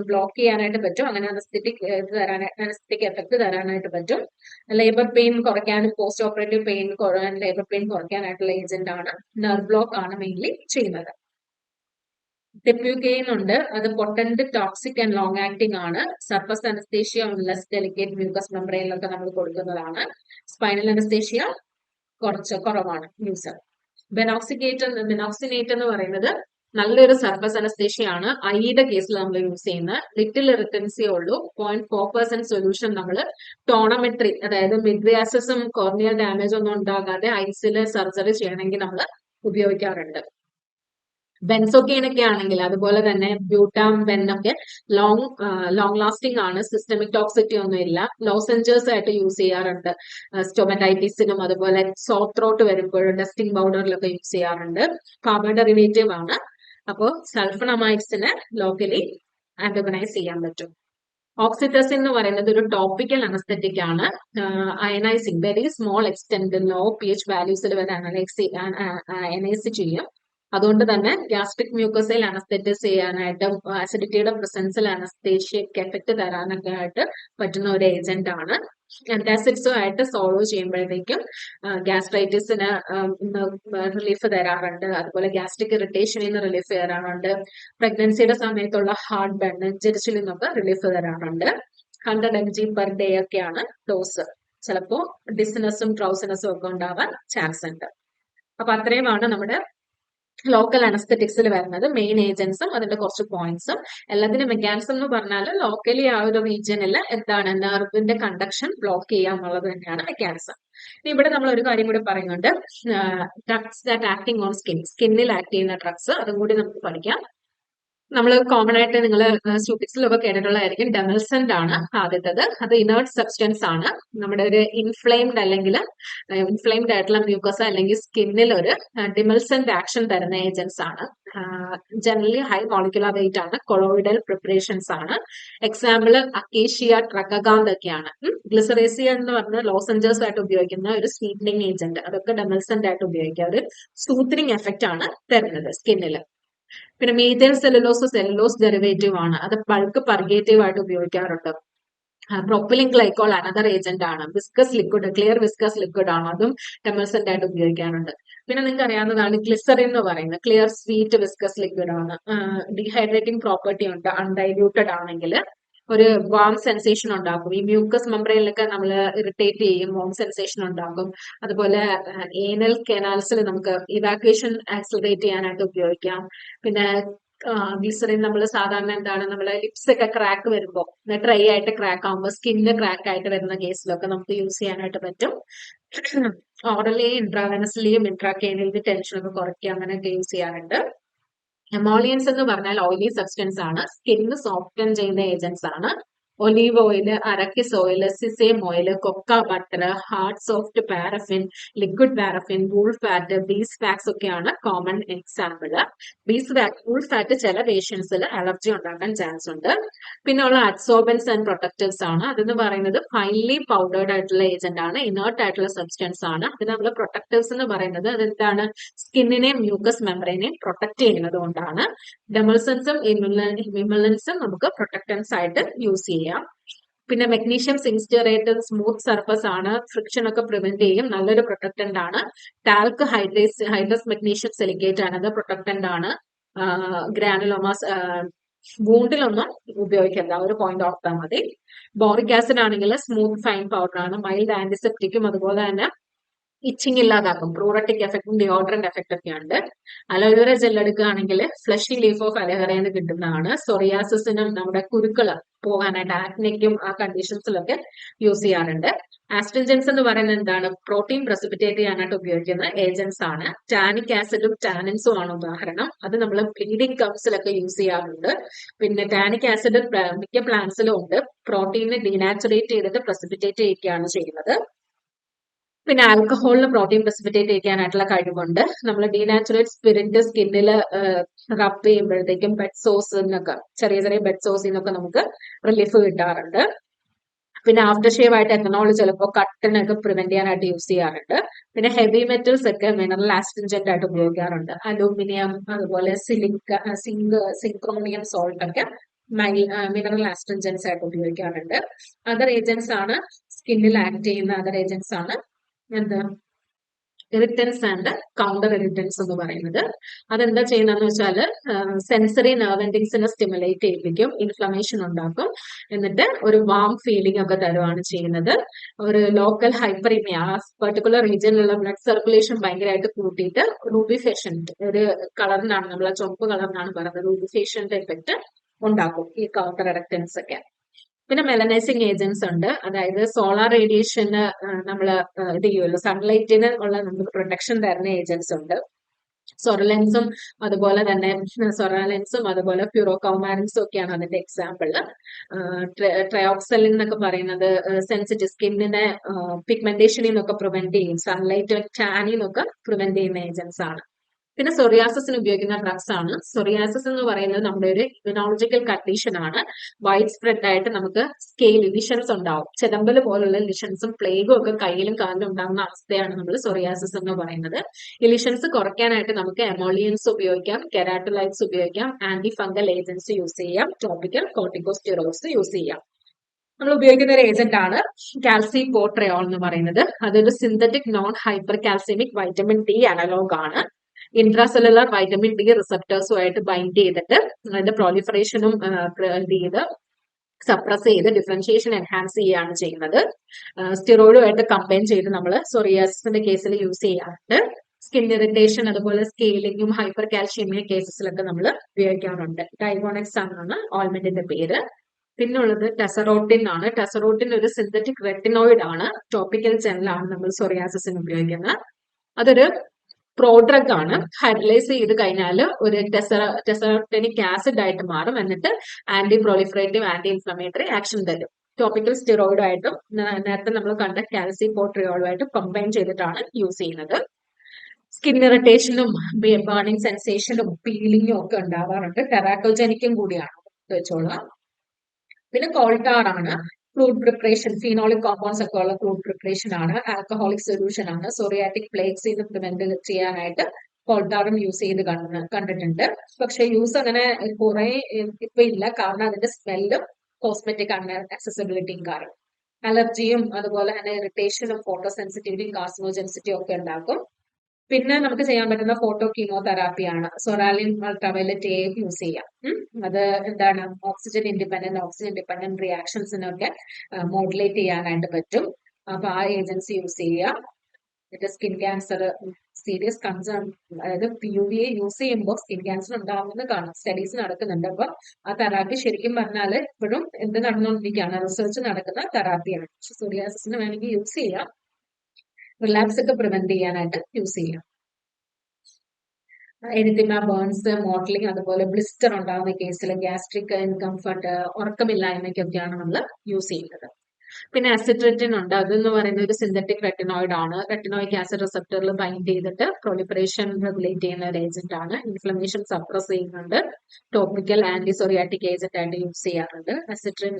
ബ്ലോക്ക് ചെയ്യാനായിട്ട് പറ്റും. അങ്ങനെ അനസ്തറ്റിക് ഇത് തരാനായിട്ട് അനസ്തെറ്റിക് എഫക്ട് തരാനായിട്ട് പറ്റും. ലേബർ പെയിൻ കുറയ്ക്കാനും post operative pain labour pain കുറയ്ക്കാനായിട്ടുള്ള agent ആണ് നെർവ് ബ്ലോക്ക് ആണ് മെയിൻലി ചെയ്യുന്നത്. ടെപ്യൂക്കെയിൻ ഉണ്ട് അത് potent toxic and long acting ആണ്. Surface anaesthesia less delicate mucous മെമ്പറൈനിലൊക്കെ നമ്മൾ കൊടുക്കുന്നതാണ്. സ്പൈനൽ അനസ്തേഷ്യ കുറച്ച് കുറവാണ് മ്യൂസർ ബെനോക്സിഗേറ്റ് ബെനോക്സിനേറ്റ് എന്ന് പറയുന്നത് നല്ലൊരു സർഫസ് അനസ്തേഷ്യയാണ് ഐയുടെ കേസിൽ നമ്മൾ യൂസ് ചെയ്യുന്നത്. ലിറ്റിൽ ഇറിറ്റൻസിയേ ഉള്ളൂ. പോയിന്റ് ഫോർ പെർസെന്റ് സൊല്യൂഷൻ നമ്മൾ ടോണമെട്രി അതായത് മിഡ്രിയാസിസും കോർണിയൽ ഡാമേജ് ഒന്നും ഉണ്ടാകാതെ ഐസിൽ സർജറി ചെയ്യണമെങ്കിൽ നമ്മൾ ഉപയോഗിക്കാറുണ്ട്. ബെൻസോക്കെയിൻ ആണെങ്കിൽ അതുപോലെ തന്നെ ബ്യൂട്ടാം ബെൻ ഒക്കെ ലോങ് ലോങ് ലാസ്റ്റിംഗ് ആണ്. സിസ്റ്റമിക് ടോക്സിറ്റി ഒന്നും ഇല്ല. ലോസെഞ്ചേഴ്സ് ആയിട്ട് യൂസ് ചെയ്യാറുണ്ട്. സ്റ്റൊമറ്റൈറ്റിസിനും അതുപോലെ സോഫ്റ്റ് ത്രോട്ട് വരുമ്പോഴും ഡസ്റ്റിംഗ് പൗഡറിലൊക്കെ യൂസ് ചെയ്യാറുണ്ട്. കാർബൺ ഡെറിവേറ്റീവ് ആണ്. അപ്പോൾ സൾഫണമൈഡ്സിന് ലോക്കലി ആന്റഗനൈസ് ചെയ്യാൻ പറ്റും. ഓക്സിറ്റസിൻ എന്ന് പറയുന്നത് ഒരു ടോപ്പിക്കൽ അനസ്തറ്റിക് ആണ്. Ionising very small extent low P H വാല്യൂസിൽ വരെ അനലൈസ് അയനൈസ് ചെയ്യും. അതുകൊണ്ട് തന്നെ ഗ്യാസ്ട്രിക് മ്യൂക്കസിൽ അനസ്തെറ്റിസ് ചെയ്യാനായിട്ട് ആസിഡിറ്റിയുടെ പ്രസൻസിൽ അനസ്തേഷ്യക്ക് എഫക്ട് തരാനൊക്കെ ആയിട്ട് പറ്റുന്ന ഒരു ഏജന്റ് ആണ്. ആന്റാസിഡ്സും ആയിട്ട് സോൾവ് ചെയ്യുമ്പോഴത്തേക്കും ഗ്യാസ്ട്രൈറ്റിസിന് റിലീഫ് തരാറുണ്ട്. അതുപോലെ ഗ്യാസ്ട്രിക് ഇറിറ്റേഷനിൽ നിന്ന് റിലീഫ് തരാറുണ്ട്. പ്രഗ്നൻസിയുടെ സമയത്തുള്ള ഹാർട്ട് ബേൺ നെഞ്ചരിച്ചിൽ നിന്നൊക്കെ റിലീഫ് തരാറുണ്ട്. Hundred M G per day ഒക്കെയാണ് ഡോസ് ചിലപ്പോൾ ഡിസിനസും ട്രൗസിനസും ഒക്കെ ഉണ്ടാവാൻ ചാൻസ് ഉണ്ട്. അപ്പൊ അത്രയുമാണ് നമ്മുടെ ലോക്കൽ അനസ്തറ്റിക്സിൽ വരുന്നത് മെയിൻ ഏജൻസും അതിന്റെ കുറച്ച് പോയിന്റ്സും എല്ലാത്തിനും മെക്കാനിസം എന്ന് പറഞ്ഞാൽ ലോക്കലി ആ ഒരു റീജിയനിൽ എന്താണ് നെർവിന്റെ കണ്ടക്ഷൻ ബ്ലോക്ക് ചെയ്യുക എന്നുള്ളത് തന്നെയാണ് മെക്കാനിസം ഇവിടെ നമ്മൾ ഒരു കാര്യം കൂടി പറയുന്നുണ്ട്. Drugs that acting on skin സ്കിന്നിൽ ആക്ട് ചെയ്യുന്ന ഡ്രഗ്സ് അതും കൂടി നമുക്ക് പഠിക്കാം. നമ്മൾ കോമൺ ആയിട്ട് നിങ്ങൾ സ്റ്റുപ്പിക്സിലൊക്കെ കേട്ടിട്ടുള്ളതായിരിക്കും ഡെമൽസെന്റ് ആണ് ആദ്യത്തത്. അത് ഇനേർട്ട് സബ്സ്റ്റൻസ് ആണ്. നമ്മുടെ ഒരു ഇൻഫ്ലെയിംഡ് അല്ലെങ്കിൽ ഇൻഫ്ലെയിംഡ് ആയിട്ടുള്ള മ്യൂക്കസ് അല്ലെങ്കിൽ സ്കിന്നിൽ ഒരു ഡിമൽസെന്റ് ആക്ഷൻ തരുന്ന ഏജൻസ് ആണ്. ജനറലി ഹൈ മോളിക്കുലർ വെയിറ്റ് ആണ്. കൊളോയിഡൽ പ്രിപ്പറേഷൻസ് ആണ്. എക്സാമ്പിൾ അക്കേഷ്യ ട്രഗാന്ത് ഒക്കെയാണ്. ഗ്ലിസറേസിയ എന്ന് പറഞ്ഞ ലോസഞ്ചേഴ്സ് ആയിട്ട് ഉപയോഗിക്കുന്ന ഒരു സ്വീറ്റനിങ് ഏജന്റ് അതൊക്കെ ഡെമൽസെന്റ് ആയിട്ട് ഉപയോഗിക്കുക ഒരു സൂത്തനിങ് എഫക്റ്റ് ആണ് തരുന്നത് സ്കിന്നിൽ പിന്നെ മീഥേൽ സെല്ലുലോസ് സെല്ലുലോസ് ഡെറിവേറ്റീവ് ആണ്. അത് ബൾക്ക് പർഗേറ്റീവ് ആയിട്ട് ഉപയോഗിക്കാറുണ്ട്. പ്രൊപ്പലിൻ ഗ്ലൈക്കോൾ അനദർ ഏജന്റ് ആണ്. Viscous liquid clear viscous liquid ആണ്. അതും ടെമൽസെന്റ് ആയിട്ട് ഉപയോഗിക്കാറുണ്ട്. പിന്നെ നിങ്ങൾക്ക് അറിയാവുന്നതാണ് ഗ്ലിസറിൻ എന്ന് പറയുന്നത്. ക്ലിയർ സ്വീറ്റ് വിസ്കസ് ലിക്വിഡ് ആണ്. ഡീഹൈഡ്രേറ്റിംഗ് പ്രോപ്പർട്ടി ഉണ്ട്. അൺഡൈല്യൂട്ടഡ് ആണെങ്കിൽ ഒരു വാം സെൻസേഷൻ ഉണ്ടാക്കും. ഈ മ്യൂക്കസ് മെമ്പറയിലൊക്കെ നമ്മൾ ഇറിറ്റേറ്റ് ചെയ്യും വാം സെൻസേഷൻ ഉണ്ടാക്കും. അതുപോലെ ഏനൽ കെനാൽസിൽ നമുക്ക് ഇവാക്വേഷൻ ആക്സിലറേറ്റ് ചെയ്യാനായിട്ട് ഉപയോഗിക്കാം. പിന്നെ ഗ്ലിസറിൻ നമ്മൾ സാധാരണ എന്താണ് നമ്മളെ ലിപ്സ് ഒക്കെ ക്രാക്ക് വരുമ്പോൾ ഡ്രൈ ആയിട്ട് ക്രാക്ക് ആകുമ്പോൾ സ്കിന്ന് ക്രാക്ക് ആയിട്ട് വരുന്ന കേസിലൊക്കെ നമുക്ക് യൂസ് ചെയ്യാനായിട്ട് പറ്റും. ഓറലി ഇൻട്രാവെനസിലെയും ഇൻട്രാക്കേനലിയും ടെൻഷനൊക്കെ കുറയ്ക്കുക അങ്ങനെയൊക്കെ യൂസ് ചെയ്യാറുണ്ട്. എമോളിയൻസ് എന്ന് പറഞ്ഞാൽ ഓയിലി സബ്സ്റ്റൻസ് ആണ്. സ്കിന്ന് സോഫ്റ്റൻ ചെയ്യുന്ന ഏജൻസ് ആണ്. Olive oil arachis oil sesame oil cocoa butter hard soft paraffin liquid paraffin wool fat beeswax ഒക്കെയാണ് common example beeswax wool fat ചില പേഷ്യൻസിൽ അലർജി ഉണ്ടാക്കാൻ ചാൻസ് ഉണ്ട്. പിന്നെ ഉള്ള അഡ്സോബൻസ് ആൻഡ് പ്രൊട്ടക്റ്റീവ്സ് ആണ്. അതെന്ന് പറയുന്നത് ഫൈൻലി പൗഡേർഡ് ആയിട്ടുള്ള ഏജന്റ് ആണ് ഇനേർട്ട് ആയിട്ടുള്ള സബ്സ്റ്റൻസ് ആണ്. അതിന് നമ്മൾ പ്രൊട്ടക്റ്റീവ്സ് എന്ന് പറയുന്നത് അതെന്താണ്? സ്കിന്നിനെയും മ്യൂക്കസ് മെമ്പറിനെയും പ്രൊട്ടക്ട് ചെയ്യുന്നത് കൊണ്ടാണ്. ഡെമൾസൻസും ഇമ്യുലൻസും നമുക്ക് പ്രൊട്ടക്റ്റൻസ് ആയിട്ട് യൂസ് ചെയ്യാം. പിന്നെ മെഗ്നീഷ്യം സിൻസ്റ്ററേറ്റ് സ്മൂത്ത് സർഫസ് ആണ്. ഫ്രിക്ഷൻ ഒക്കെ പ്രിവെന്റ് ചെയ്യും. നല്ലൊരു പ്രൊട്ടക്റ്റന്റ് ആണ്. Talc hydrous hydrous magnesium silicate ആണ്. അത് പ്രൊട്ടക്റ്റന്റ് ആണ്. ഗ്രാനുലോമാസ് വൂണ്ടിലൊന്നും ഉപയോഗിക്കരുത്. ആ ഒരു പോയിന്റ് ഓർത്താൽ മതി. ബോറിക് ആസിഡ് ആണെങ്കിൽ സ്മൂത്ത് ഫൈൻ പൗഡർ ആണ്. മൈൽഡ് ആന്റിസെപ്റ്റിക്കും അതുപോലെ തന്നെ ഇച്ചിങ് ഇല്ലാതാക്കും. പ്രോറട്ടിക് എഫക്റ്റും ഡിയോഡ്രന്റ് എഫക്റ്റ് ഒക്കെ ഉണ്ട്. അലോവേറ ജെൽ എടുക്കുകയാണെങ്കിൽ ഫ്ലഷി ലീഫ് ഓഫ് അലോവേറയിൽ കിട്ടുന്നതാണ്. സൊറിയാസിസിനും നമ്മുടെ കുരുക്കൾ പോകാനായിട്ട് ആക്നയ്ക്കും ആ കണ്ടീഷൻസിലൊക്കെ യൂസ് ചെയ്യാറുണ്ട്. ആസ്ട്രിജൻസ് എന്ന് പറയുന്നത് എന്താണ്? പ്രോട്ടീൻ പ്രസിപ്പിറ്റേറ്റ് ചെയ്യാനായിട്ട് ഉപയോഗിക്കുന്ന ഏജൻസ് ആണ്. ടാനിക് ആസിഡും ടാനിൻസും ആണ് ഉദാഹരണം. അത് നമ്മൾ ബ്ലീഡിംഗ് കംസിലൊക്കെ യൂസ് ചെയ്യാറുണ്ട്. പിന്നെ ടാനിക് ആസിഡ് മിക്ക പ്ലാന്റ്സിലും ഉണ്ട്. പ്രോട്ടീനെ ഡീനാച്ചുറേറ്റ് ചെയ്തിട്ട് പ്രസിപ്പിറ്റേറ്റ് ചെയ്യുകയാണ് ചെയ്യുന്നത്. പിന്നെ ആൽക്കഹോളിന് പ്രോട്ടീൻ പ്രസിപ്പിറ്റേറ്റ് ചെയ്യാനായിട്ടുള്ള കഴിവുണ്ട്. നമ്മൾ ഡീനാച്ചുറേറ്റ് സ്പിരിറ്റ് സ്കിന്നിൽ റബ് ചെയ്യുമ്പോഴത്തേക്കും ബെഡ് സോസിനൊക്കെ ചെറിയ ചെറിയ ബെഡ് സോസിൽ നിന്നൊക്കെ നമുക്ക് റിലീഫ് കിട്ടാറുണ്ട്. പിന്നെ ആഫ്റ്റർ ഷേവ് ആയിട്ട് എത്തനോൾ ചിലപ്പോൾ കട്ടിനൊക്കെ പ്രിവെന്റ് ചെയ്യാനായിട്ട് യൂസ് ചെയ്യാറുണ്ട്. പിന്നെ ഹെവി മെറ്റൽസ് ഒക്കെ മിനറൽ ആസ്റ്റിൻജന്റ് ആയിട്ട് ഉപയോഗിക്കാറുണ്ട്. അലൂമിനിയം അതുപോലെ സിലിക്ക സിങ്ക് സിങ്ക്രോണിയം സോൾട്ട് ഒക്കെ മിനറൽ ആസ്റ്റിൻജൻസ് ആയിട്ട് ഉപയോഗിക്കാറുണ്ട്. അതർ ഏജൻസ് ആണ് സ്കിന്നിൽ ആക്ട് ചെയ്യുന്ന അതർ ഏജൻസ് ആണ് എന്ത്? എറിറ്റൻസ് ആൻഡ് കൗണ്ടർ എറിറ്റൻസ് എന്ന് പറയുന്നത്. അതെന്താ ചെയ്യുന്നതെന്ന് വെച്ചാൽ സെൻസറി നെർവ് എൻഡിങ്സിനെ സ്റ്റിമുലേറ്റ് ചെയ്യിപ്പിക്കും ഇൻഫ്ലമേഷൻ ഉണ്ടാക്കും. എന്നിട്ട് ഒരു വാം ഫീലിംഗ് ഒക്കെ തരുവാണ് ചെയ്യുന്നത്. ഒരു ലോക്കൽ ഹൈപ്പറിമിയ ആ പെർട്ടിക്കുലർ റീജിയനിലുള്ള ബ്ലഡ് സർക്കുലേഷൻ ഭയങ്കരമായിട്ട് കൂട്ടിയിട്ട് റൂബിഫേഷൻ ഒരു കളറിനാണ് നമ്മൾ ചുമപ്പ് കളറിനാണ് പറയുന്നത് റൂബിഫേഷന്റെ എഫക്റ്റ് ഉണ്ടാക്കും ഈ കൗണ്ടർ ഇറക്റ്റൻസ് ഒക്കെ. പിന്നെ മെലനൈസിങ് ഏജൻസ് ഉണ്ട്. അതായത് സോളാർ റേഡിയേഷന് നമ്മൾ ഇത് ചെയ്യുമല്ലോ. സൺലൈറ്റിന് ഉള്ള നമുക്ക് പ്രൊട്ടക്ഷൻ തരുന്ന ഏജൻസ് ഉണ്ട്. സൊറലെൻസും അതുപോലെ തന്നെ സൊറാലെൻസും അതുപോലെ പ്യൂറോകൗമാരൻസും ഒക്കെയാണ് അതിന്റെ എക്സാമ്പിൾ ട്രയോക്സലിൻ എന്നൊക്കെ പറയുന്നത് സെൻസിറ്റീവ് സ്കിന്നിനെ പിഗ്മെന്റേഷനിൽ നിന്നൊക്കെ പ്രിവെന്റ് ചെയ്യും. സൺലൈറ്റ് ടാനിൽ പ്രിവെന്റ് ചെയ്യുന്ന ഏജൻസ് ആണ്. പിന്നെ സൊറിയാസിന് ഉപയോഗിക്കുന്ന ഡ്രഗ്സ് ആണ്. സൊറിയാസിസ് എന്ന് പറയുന്നത് നമ്മുടെ ഒരു ഇമ്യൂണോളജിക്കൽ കണ്ടീഷൻ ആണ്. വൈഡ് സ്പ്രെഡ് ആയിട്ട് നമുക്ക് സ്കെയിൽ ലിഷൻസ് ഉണ്ടാവും. ചെതമ്പൽ പോലുള്ള ലിഷൻസും പ്ലേഗും ഒക്കെ കയ്യിലും കാലിലും ഉണ്ടാകുന്ന അവസ്ഥയാണ് നമ്മൾ സൊറിയാസിസ് എന്ന് പറയുന്നത്. ഇലിഷൻസ് ലിഷൻസ് കുറയ്ക്കാനായിട്ട് നമുക്ക് എമോളിയൻസ് ഉപയോഗിക്കാം കെരാട്ടലൈറ്റ്സ് ഉപയോഗിക്കാം ആന്റി ഫംഗൽ ഏജൻസ് യൂസ് ചെയ്യാം ടോപ്പിക്കൽ കോർട്ടിക്കോസ്റ്റിറോയിഡ്സ് യൂസ് ചെയ്യാം. നമ്മൾ ഉപയോഗിക്കുന്ന ഒരു ഏജന്റ് ആണ് കാൽസി പോട്രയോൾ എന്ന് പറയുന്നത്. അതൊരു synthetic non hyper calcaemic vitamin D analogue ആണ്. ഇൻട്രാസെല്ലുലാർ വൈറ്റമിൻ ഡി റിസപ്റ്റേഴ്സുമായിട്ട് ബൈൻഡ് ചെയ്തിട്ട് അതിന്റെ പ്രോലിഫറേഷനും എന്ത് ചെയ്ത് സപ്രസ് ചെയ്ത് ഡിഫറൻഷിയേഷൻ എൻഹാൻസ് ചെയ്യുകയാണ് ചെയ്യുന്നത്. സ്റ്റിറോയിഡുമായിട്ട് കമ്പൈൻ ചെയ്ത് നമ്മൾ സൊറിയാസിന്റെ കേസിൽ യൂസ് ചെയ്യാറുണ്ട്. സ്കിൻ ഇറിറ്റേഷൻ അതുപോലെ സ്കെയിലിങ്ങും ഹൈപ്പർ കാൽഷ്യമിയ കേസസിലൊക്കെ നമ്മൾ ഉപയോഗിക്കാറുണ്ട്. ഡൈഗോണെക്സ് ആണെന്നാണ് ഓൾമെന്റിന്റെ പേര്. പിന്നുള്ളത് ടെസറോട്ടിൻ ആണ്. ടെസറോട്ടിൻ ഒരു സിന്തറ്റിക് റെറ്റിനോയിഡ് ആണ്. ടോപ്പിക്കൽ ജെല്ലാണ് നമ്മൾ സൊറിയാസിന് ഉപയോഗിക്കുന്നത്. അതൊരു പ്രോഡ്രഗ് ആണ്. ഹൈഡ്രലൈസ് ചെയ്ത് കഴിഞ്ഞാൽ ഒരു ടെസറ ടെസറോട്ടനിക് ആസിഡ് ആയിട്ട് മാറും. എന്നിട്ട് anti proliferative anti inflammatory action തരും ടോപ്പിക്കൽ സ്റ്റിറോയിഡുമായിട്ടും നേരത്തെ നമ്മൾ കണ്ട കാൽസി പോട്രിയോളുമായിട്ടും കമ്പൈൻ ചെയ്തിട്ടാണ് യൂസ് ചെയ്യുന്നത്. സ്കിൻ ഇറിറ്റേഷനും ബേണിംഗ് സെൻസേഷനും പീലിങ്ങും ഒക്കെ ഉണ്ടാവാറുണ്ട്. ടെറാറ്റോജനിക്കും കൂടിയാണ് വെച്ചോളാം പിന്നെ കോൾട്ടാർ ആണ്. ഫ്രൂട്ട് പ്രിപ്പറേഷൻ ഫീനോളിക് കോമ്പൗണ്ട്സ് ഒക്കെ ഉള്ള ഫ്രൂട്ട് പ്രിപ്പറേഷൻ ആണ്. ആൽക്കഹോളിക് സൊല്യൂഷൻ ആണ്. സോറിയാറ്റിക് പ്ലേക്സ് ഇത് പ്രിവെന്റ് ചെയ്യാനായിട്ട് കോൾട്ടാറും യൂസ് ചെയ്ത് കണ്ടിട്ടുണ്ട്. പക്ഷെ യൂസ് അങ്ങനെ കുറെ ഇപ്പൊ ഇല്ല. കാരണം അതിന്റെ സ്മെല്ലും കോസ്മെറ്റിക് ആണ് അക്സസിബിലിറ്റിയും കാരണം. അലർജിയും അതുപോലെ തന്നെ ഇറിറ്റേഷനും ഫോട്ടോ സെൻസിറ്റിവിറ്റിയും കാർസിനോജെൻസിറ്റിയും ഒക്കെ ഉണ്ടാക്കും. പിന്നെ നമുക്ക് ചെയ്യാൻ പറ്റുന്ന ഫോട്ടോ കീമോതെറാപ്പിയാണ് സൊറാലിൻ അൾട്രാവയലറ്റ് എ യൂസ് ചെയ്യാം. അത് എന്താണ്? ഓക്സിജൻ ഇൻഡിപെൻഡന്റ് ഓക്സിജൻ ഡിപെൻഡന്റ് റിയാക്ഷൻസിനൊക്കെ മോഡുലേറ്റ് ചെയ്യാനായിട്ട് പറ്റും. അപ്പൊ ആ ഏജൻസി യൂസ് ചെയ്യുക എന്നിട്ട് സ്കിൻ ക്യാൻസർ സീരിയസ് കൺസേൺ അതായത് P U V A use ചെയ്യുമ്പോൾ സ്കിൻ ക്യാൻസർ ഉണ്ടാകുമെന്ന് കാണാം. സ്റ്റഡീസ് നടക്കുന്നുണ്ട്. അപ്പൊ ആ തെറാപ്പി ശരിക്കും പറഞ്ഞാൽ ഇപ്പോഴും എന്ത് നടന്നുകൊണ്ടിരിക്കുകയാണ്? റിസർച്ച് നടക്കുന്ന തെറാപ്പിയാണ് പക്ഷെ സോറിയാസിന് വേണമെങ്കിൽ യൂസ് ചെയ്യാം. റിലാപ്സ് ഒക്കെ പ്രിവെന്റ് ചെയ്യാനായിട്ട് യൂസ് ചെയ്യാം. എനിത്തിമ ബേൺസ് മോട്ടലിംഗ് അതുപോലെ ബ്ലിസ്റ്റർ ഉണ്ടാകുന്ന കേസിൽ ഗ്യാസ്ട്രിക് ഇൻകംഫർട്ട് ഉറക്കമില്ലായ്മയ്ക്കൊക്കെയാണ് നമ്മൾ യൂസ് ചെയ്യുന്നത്. പിന്നെ അസിട്രറ്റിൻ ഉണ്ട്. അതെന്ന് പറയുന്ന ഒരു സിന്തറ്റിക് റെറ്റിനോയിഡ് ആണ്. റെറ്റിനോയിക് ആസിഡ് റിസപ്റ്ററിൽ ബൈൻഡ് ചെയ്തിട്ട് പ്രൊലിഫറേഷൻ റെഗുലേറ്റ് ചെയ്യുന്ന ഒരു ഏജന്റ് ആണ്. ഇൻഫ്ലമേഷൻ സപ്രസ് ചെയ്യുന്നുണ്ട്. ടോപ്പിക്കൽ ആന്റിസോറിയാറ്റിക് ഏജന്റ് ആയിട്ട് യൂസ് ചെയ്യാറുണ്ട്. അസിട്രിൻ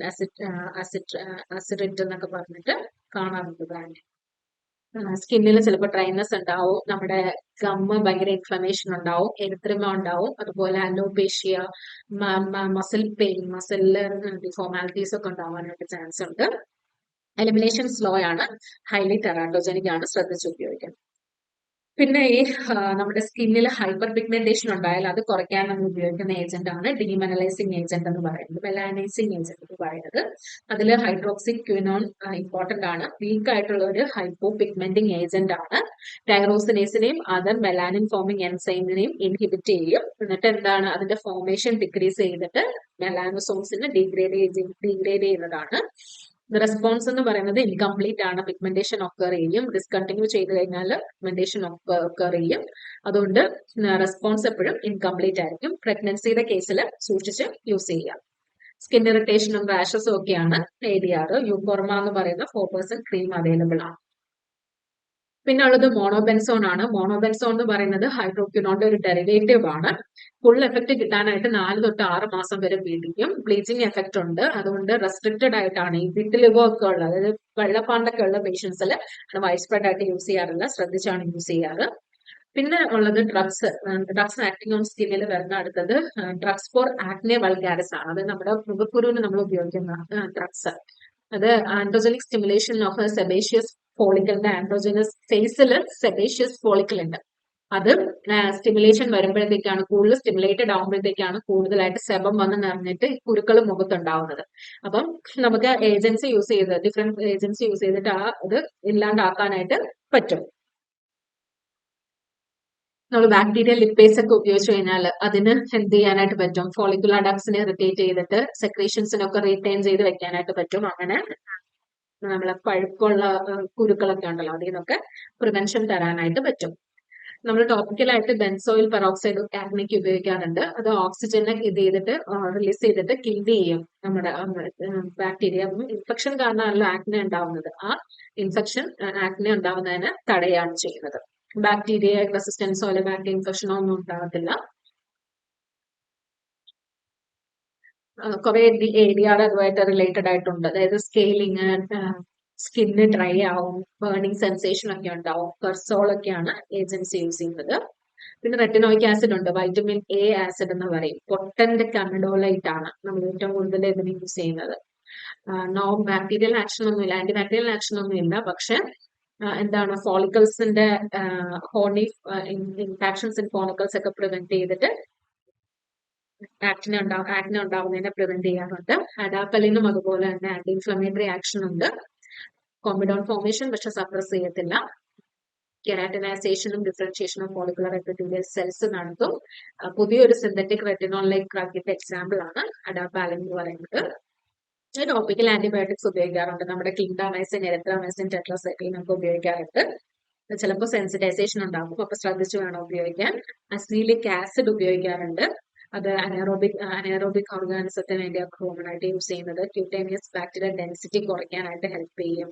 അസിഡ് അസിഡിറ്റ് എന്നൊക്കെ പറഞ്ഞിട്ട് കാണാറുണ്ട് ബ്രാൻഡ് സ്കിന്നിൽ ചിലപ്പോൾ ഡ്രൈനസ് ഉണ്ടാവും നമ്മുടെ ഗമ്മ് ഭയങ്കര ഇൻഫ്ലമേഷൻ ഉണ്ടാവും എരിത്രിമ ഉണ്ടാവും അതുപോലെ അലോപേഷ്യ മസിൽ പെയിൻ മസിലിൽ ഡിഫോർമാലിറ്റീസ് ഒക്കെ ഉണ്ടാവാനായിട്ട് ചാൻസ് ഉണ്ട്. എലിമിനേഷൻ സ്ലോ ആണ് ഹൈലി ടെറാട്ടോജനിക് ആണ് ശ്രദ്ധിച്ച് ഉപയോഗിക്കുന്നത് പിന്നെ ഈ നമ്മുടെ സ്കിന്നിൽ ഹൈപ്പർ പിഗ്മെന്റേഷൻ ഉണ്ടായാൽ അത് കുറയ്ക്കാൻ നമ്മൾ ഉപയോഗിക്കുന്ന ഏജന്റ് ആണ് ഡീമനലൈസിങ് ഏജന്റ് എന്ന് പറയുന്നത് മെലാനൈസിങ് ഏജന്റ് എന്ന് പറയുന്നത്. അതിൽ ഹൈഡ്രോക്സി ക്യൂനോൺ ഇമ്പോർട്ടന്റ് ആണ്. വീക്ക് ആയിട്ടുള്ള ഒരു ഹൈപ്പോ പിഗ്മെന്റിങ് ഏജന്റ് ആണ്. ടൈറോസിനേസിനെയും അതർ മെലാനിൻ ഫോമിങ് എൻസൈമിനെയും ഇൻഹിബിറ്റ് ചെയ്യും. എന്നിട്ട് എന്താണ് അതിന്റെ ഫോർമേഷൻ ഡിക്രീസ് ചെയ്തിട്ട് മെലാനോസോംസിനെ ഡീഗ്രേഡ് ഡിഗ്രേഡ് ചെയ്യുന്നതാണ്. റെസ്പോൺസ് എന്ന് പറയുന്നത് ഇൻകംപ്ലീറ്റ് ആണ്. പിഗ്മെന്റേഷൻ ഒക്കർ ചെയ്യും. ഡിസ്കണ്ടിന്യൂ ചെയ്ത് കഴിഞ്ഞാൽ പിഗ്മെന്റേഷൻ ഒക്കർ ചെയ്യും. അതുകൊണ്ട് റെസ്പോൺസ് എപ്പോഴും ഇൻകംപ്ലീറ്റ് ആയിരിക്കും. പ്രഗ്നൻസിയുടെ കേസിൽ സൂക്ഷിച്ച് യൂസ് ചെയ്യാം സ്കിൻ ഇറിറ്റേഷനും റാഷസും ഒക്കെയാണ്. എ ഡി ആർ യൂഫോർമ എന്ന് പറയുന്ന ഫോർ പെർസെന്റ് ക്രീം അവൈലബിൾ ആണ്. പിന്നെ ഉള്ളത് മോണോബെൻസോൺ ആണ്. മോണോബെൻസോൺ എന്ന് പറയുന്നത് ഹൈഡ്രോക്യുനോന്റെ ഒരു ഡെറിവേറ്റീവ് ആണ്. ഫുൾ എഫക്റ്റ് കിട്ടാനായിട്ട് നാല് തൊട്ട് ആറ് മാസം വരെ പിടിക്കും. ബ്ലീച്ചിങ് എഫക്റ്റ് ഉണ്ട്. അതുകൊണ്ട് റെസ്ട്രിക്റ്റഡ് ആയിട്ടാണ് ഈ വിറ്റിലിവോ ഒക്കെ ഉള്ള അതായത് വെള്ളപ്പാണ്ടൊക്കെ ഉള്ള പേഷ്യൻസിൽ വൈഡ് സ്പ്രെഡ് ആയിട്ട് യൂസ് ചെയ്യാറില്ല ശ്രദ്ധിച്ചാണ് യൂസ് ചെയ്യാറ്. പിന്നെ ഉള്ളത് ഡ്രഗ്സ് ഡ്രഗ്സ് ആക്ടിങ് ഓൺ സ്കിന്നിൽ വരുന്ന അടുത്തത് ഡ്രഗ്സ് ഫോർ ആക്നെ വൾഗാരസ് ആണ്. അത് നമ്മുടെ മുഖക്കുരുവിന് നമ്മൾ ഉപയോഗിക്കുന്ന ഡ്രഗ്സ് അത് ആൻഡ്രോജനിക് സ്റ്റിമുലേഷൻ ഓഫ് സെബേഷ്യസ് ഫോളിക്കലിന്റെ ആൻഡ്രോജനസ് ഫേസിൽ സെബേഷ്യസ് ഫോളിക്കൽ ഉണ്ട്. അത് സ്റ്റിമുലേഷൻ വരുമ്പോഴത്തേക്കാണ് കൂടുതൽ സ്റ്റിമുലേറ്റഡ് ആകുമ്പോഴത്തേക്കാണ് കൂടുതലായിട്ട് സെബം വന്ന് നിറഞ്ഞിട്ട് കുരുക്കൾ മുഖത്തുണ്ടാവുന്നത്. അപ്പം നമുക്ക് ഏജൻസി യൂസ് ചെയ്ത് ഡിഫറെന്റ് ഏജൻസി യൂസ് ചെയ്തിട്ട് ആ ഇത് ഇല്ലാണ്ടാക്കാനായിട്ട് പറ്റും. നമ്മൾ ബാക്ടീരിയ ലിപ്പേസ് ഒക്കെ ഉപയോഗിച്ചു കഴിഞ്ഞാൽ അതിന് എന്ത് ചെയ്യാനായിട്ട് പറ്റും? ഫോളിക്കുലർ ഡക്സിനെ ഇറിറ്റേറ്റ് ചെയ്തിട്ട് സെക്രീഷൻസിനൊക്കെ റീറ്റെയിൻ ചെയ്ത് വെക്കാനായിട്ട് പറ്റും. അങ്ങനെ നമ്മളെ പഴുക്കുള്ള കുരുക്കളൊക്കെ ഉണ്ടല്ലോ അതിൽ നിന്നൊക്കെ പ്രിവെൻഷൻ തരാനായിട്ട് പറ്റും. നമ്മൾ ടോപ്പിക്കലായിട്ട് ബെൻസോയിൽ പെറോക്സൈഡ് ആക്നിക്ക് ഉപയോഗിക്കാറുണ്ട്. അത് ഓക്സിജനെ ഇത് ചെയ്തിട്ട് റിലീസ് ചെയ്തിട്ട് കിൽ ചെയ്യും നമ്മുടെ ബാക്ടീരിയ ഇൻഫെക്ഷൻ കാരണമല്ല ആക്നെ ഉണ്ടാവുന്നത്. ആ ഇൻഫെക്ഷൻ ആക്നെ ഉണ്ടാവുന്നതിന് തടയാണ് ചെയ്യുന്നത്. ബാക്ടീരിയ റെസിസ്റ്റൻസോ അല്ലെങ്കിൽ ബാക്ടീരിയ ഇൻഫെക്ഷനോ ഒന്നും ഉണ്ടാകത്തില്ല കുറെ ഏരിയകൾ അതുമായിട്ട് റിലേറ്റഡ് ആയിട്ടുണ്ട്. അതായത് സ്കെയിലിങ് സ്കിന്ന് ഡ്രൈ ആവും ബേണിംഗ് സെൻസേഷൻ ഒക്കെ ഉണ്ടാവും കർസോൾ ഒക്കെയാണ് ഏജൻസി യൂസ് ചെയ്യുന്നത്. പിന്നെ റെറ്റിനോയിക് ആസിഡ് ഉണ്ട് വൈറ്റമിൻ എ ആസിഡ് എന്ന് പറയും. പൊട്ടന്റ് കമഡോലൈറ്റ് ആണ് നമ്മൾ ഏറ്റവും കൂടുതൽ ഇതിന് യൂസ് ചെയ്യുന്നത്. നോ ബാക്ടീരിയൽ ആക്ഷൻ ഒന്നുമില്ല ആന്റി ബാക്ടീരിയൽ ആക്ഷൻ ഒന്നുമില്ല. പക്ഷെ എന്താണ് ഫോളിക്കൽസിന്റെ ഹോണി ഇൻഫാക്ഷൻസ് ഇൻ ഫോളിക്കൽസ് ഒക്കെ പ്രിവെന്റ് ചെയ്തിട്ട് ആക്ടിനെ ഉണ്ടാവും ആക്ടിനെ ഉണ്ടാവുന്നതിനെ പ്രിവെന്റ് ചെയ്യാറുണ്ട്. അഡാപ്പലിനും അതുപോലെ തന്നെ ആന്റി ഇൻഫ്ലമേറ്ററി ആക്ഷൻ ഉണ്ട്. കോമ്പിഡോൺ ഫോർമേഷൻ പക്ഷെ സപ്രസ് ചെയ്യത്തില്ല. കെരാറ്റിനൈസേഷനും ഡിഫറൻഷിയേഷനും ഫോളിക്കുലർ എപ്പിത്തീലിയൽ സെൽസ് നടത്തും. പുതിയൊരു സിന്തറ്റിക് റെറ്റിനോൾ ലൈക്ക് ഡ്രഗിന്റെ എക്സാമ്പിൾ ആണ് അഡാപ്പാലിൻ എന്ന് പറയുന്നത്. ടോപ്പിക്കൽ ആന്റിബയോട്ടിക്സ് ഉപയോഗിക്കാറുണ്ട്. നമ്മുടെ ക്ലിൻഡാമൈസിൻ എരത്രാമൈസിൻ ടെട്രാസൈക്ലിൻ ഒക്കെ ഉപയോഗിക്കാറുണ്ട്. ചിലപ്പോൾ സെൻസിറ്റൈസേഷൻ ഉണ്ടാകും. അപ്പൊ ശ്രദ്ധിച്ചു വേണം ഉപയോഗിക്കാൻ. അസീലിക് ആസിഡ് ഉപയോഗിക്കാറുണ്ട്. അത് അനറോബിക് അനറോബിക് ഓർഗാനിസത്തിന് വേണ്ടി കോമൺ ആയിട്ട് യൂസ് ചെയ്യുന്നത്. ക്യൂട്ടേനിയസ് ബാക്ടീരിയ ഡെൻസിറ്റി കുറയ്ക്കാനായിട്ട് ഹെൽപ്പ് ചെയ്യും.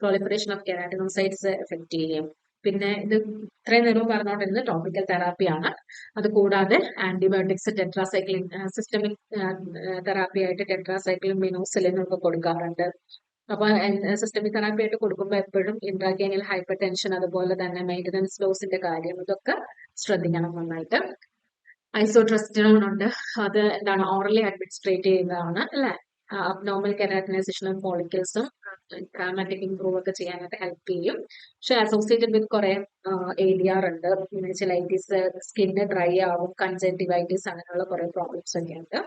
പ്രോളിപ്പറേഷൻ ഓഫ് കെരാറ്റിനോസൈറ്റ്സ് എഫക്റ്റ് ചെയ്യും. പിന്നെ ഇത് ഇത്രയും നേരം പറഞ്ഞുകൊണ്ടിരുന്നത് ടോപ്പിക്കൽ തെറാപ്പിയാണ് അത് കൂടാതെ ആന്റിബയോട്ടിക്സ് ടെട്രാസൈക്ലിൻ സിസ്റ്റമിക് തെറാപ്പി ആയിട്ട് ടെട്രാസൈക്ലിൻ മിനോസിലിനും ഒക്കെ കൊടുക്കാറുണ്ട്. അപ്പൊ സിസ്റ്റമിക് തെറാപ്പി ആയിട്ട് കൊടുക്കുമ്പോൾ എപ്പോഴും ഇൻട്രാഗേനിയൽ ഹൈപ്പർ ടെൻഷൻ അതുപോലെ തന്നെ മെയിന്റനൻസ് ഡോസിന്റെ കാര്യം ഇതൊക്കെ ശ്രദ്ധിക്കണം നന്നായിട്ട്. ഐസോട്രസ്റ്റിനോൺ ഉണ്ട് അത് എന്താണ് ഓറലി അഡ്മിനിസ്ട്രേറ്റ് ചെയ്യുന്നതാണ് അല്ലെ? അബ്നോർമൽ കെരാറ്റിനൈസേഷനും ഫോളിക്കിൾസും ഡ്രാമാറ്റിക് ഇംപ്രൂവ് ഒക്കെ ചെയ്യാനായിട്ട് ഹെൽപ്പ് ചെയ്യും. പക്ഷെ അസോസിയേറ്റഡ് വിത്ത് കുറെ എ ഉണ്ട്. ചിലൈറ്റീസ് സ്കിന്ന് ഡ്രൈ ആവും കൺജക്ടിവൈറ്റീസ് അങ്ങനെയുള്ള കുറെ പ്രോബ്ലംസ് ഒക്കെ ഉണ്ട്.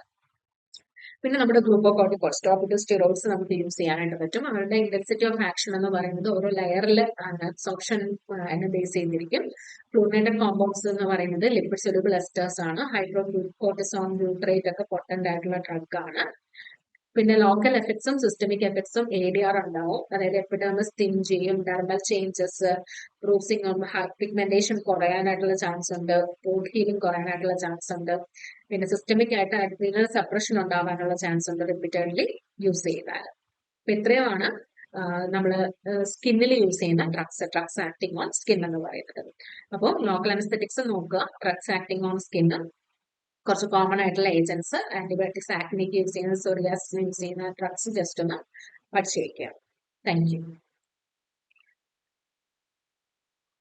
പിന്നെ നമ്മുടെ ഗ്ലൂക്കോകോർട്ടിക്കോയിഡ്സ് ടോപ്പിക്കൽ സ്റ്റിറോയിഡ്സ് നമുക്ക് യൂസ് ചെയ്യാനായിട്ട് പറ്റും. അവരുടെ ഇന്റൻസിറ്റി ഓഫ് ആക്ഷൻ എന്ന് പറയുന്നത് ഓരോ ലെയറിൽ അബ്സോർപ്ഷൻ അതിനെ ബേസ് ചെയ്തിരിക്കും. ഫ്ലൂറിനേറ്റഡ് കോമ്പൗണ്ട്സ് എന്ന് പറയുന്നത് ലിപ്പിഡ് സെലുബിൾ എസ്റ്റേഴ്സ് ആണ്. ഹൈഡ്രോ ഗ്ലൂക്കോട്ടിസോൺ ബ്യൂട്രേറ്റ് ഒക്കെ പൊട്ടന്റ് ആയിട്ടുള്ള ഡ്രഗ് ആണ്. പിന്നെ ലോക്കൽ എഫക്ട്സും സിസ്റ്റമിക് എഫക്ട്സും എ ഡി ആർ ഉണ്ടാവും. അതായത് എപ്പിഡേമസ് തിൻ ചെയ്യും ഡെർമൽ ചേഞ്ചസ് ബ്രൂസിങ് പിഗ്മെന്റേഷൻ കുറയാനായിട്ടുള്ള ചാൻസ് ഉണ്ട്. ബോഡ് ഹീലിംഗ് കുറയാനായിട്ടുള്ള ചാൻസ് ഉണ്ട്. പിന്നെ സിസ്റ്റമിക് ആയിട്ട് അഡ്രീനൽ സപ്രഷൻ ഉണ്ടാവാനുള്ള ചാൻസ് ഉണ്ട് റിപ്പീറ്റഡ്ലി യൂസ് ചെയ്താൽ. അപ്പൊ ഇത്രയുമാണ് നമ്മൾ സ്കിന്നിൽ യൂസ് ചെയ്യുന്ന drugs drugs acting on skin എന്ന് പറയുന്നത്. അപ്പോൾ ലോക്കൽ അനസ്തെറ്റിക്സ് നോക്കുക. ഡ്രഗ്സ് ആക്ടിങ് ഓൺ സ്കിൻ കുറച്ച് കോമൺ ആയിട്ടുള്ള ഏജൻസ് ആന്റിബയോട്ടിക്സ് ആക്നിക്ക് യൂസ് ചെയ്യുന്ന സോറിയാസിന് യൂസ് ചെയ്യുന്ന ഡ്രഗ്സ് ജസ്റ്റ് ഒന്ന് പഠിച്ചു വയ്ക്കുക താങ്ക് യു